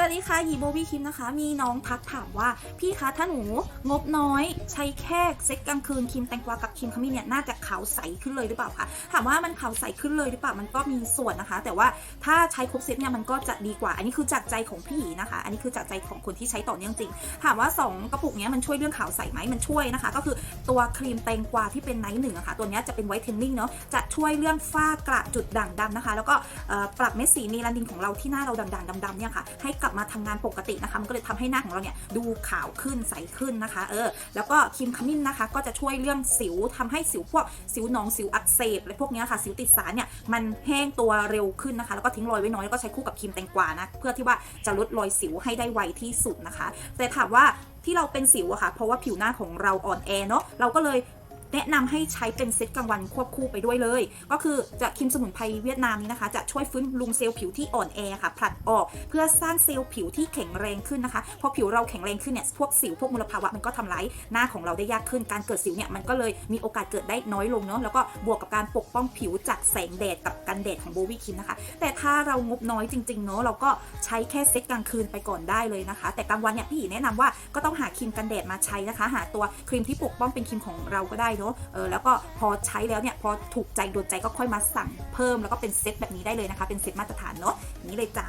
สวัสดีค่ะยีโบวีคิมนะคะ มีน้องทักถามว่า พี่คะถ้าหนูงบน้อย ใช้แค่เซ็ตกลางคืนครีมแตงกวากับครีมขมิ้นเนี่ยน่าจะขาวใสขึ้นเลยหรือเปล่าคะถามว่ามันขาวใสขึ้นเลยหรือเปล่ามันก็มีส่วนนะคะ แต่ว่าถ้าใช้ครบเซ็ตเนี่ยมันก็จะดีกว่า อันนี้คือจากใจของพี่นะคะ อันนี้คือจากใจของคนที่ใช้ต่อเนื่องจริง ถามว่า 2 กระปุกเนี้ยมันช่วยเรื่องขาวใสไหมมันช่วยนะคะ ก็คือตัวครีมแตงกวาที่เป็นไนท์หนึ่งอะค่ะตัวเนี้ยจะเป็นไวท์เทนนิ่งเนาะจะช่วยเรื่องฝ้ากระจุดด่างดำนะคะ แล้วก็ปรับเม็ดสีเมลานินของเราที่หน้าเราด่างๆดำๆเนี่ยค่ะให้กลับมาทำงานปกตินะคะ มันก็เลยทำให้หน้าของเราเนี่ยดูขาวขึ้นใสขึ้นนะคะ เออ แล้วก็ครีมขมิ้นนะคะ ก็จะช่วยเรื่องสิวทำให้สิวพวกสิวหนองสิวอักเสบอะไรพวกนี้ค่ะ สิวติดสารเนี่ยมันแห้งตัวเร็วขึ้นนะคะ แล้วก็ทิ้งรอยไว้น้อยแล้วก็ใช้คู่กับครีมแตงกวานะ เพื่อที่ว่าจะลดรอยสิวให้ได้ไวที่สุดนะคะ แต่ถามว่าที่เราเป็นสิวอะค่ะ เพราะว่าผิวหน้าของเราอ่อนแอเนาะ เราก็เลย แนะนำให้ใช้เป็นเซตกลางวันควบคู่ไปด้วยเลย ก็คือจะครีมสมุนไพรเวียดนามนี้นะคะ จะช่วยฟื้นบำรุงเซลล์ผิวที่อ่อนแอค่ะผลัดออกเพื่อสร้างเซลล์ผิวที่แข็งแรงขึ้นนะคะพอผิวเราแข็งแรงขึ้นเนี่ยพวกสิวพวกมลภาวะมันก็ทำร้ายหน้าของเราได้ยากขึ้นการเกิดสิวเนี่ยมันก็เลยมีโอกาสเกิดได้น้อยลงเนาะแล้วก็บวกกับการปกป้องผิวจากแสงแดดกับกันแดดของโบวี่คิมนะคะ แต่ถ้าเรางบน้อยจริงๆเนาะเราก็ใช้แค่เซตกลางคืนไปก่อนได้เลยนะคะ แต่กลางวันเนี่ยพี่หยีแนะนำว่าก็ต้องหาครีมกันแดดมาใช้นะคะ หาตัวครีมที่ปกป้องเป็นครีมของเราก็ได้เนาะเออแล้วก็พอใช้แล้วเนี่ยพอถูกใจโดนใจก็ค่อยมาสั่งเพิ่มแล้วก็เป็นเซตแบบนี้ได้เลยนะคะ เป็นเซตมาตรฐานเนาะนี้เลยจ้า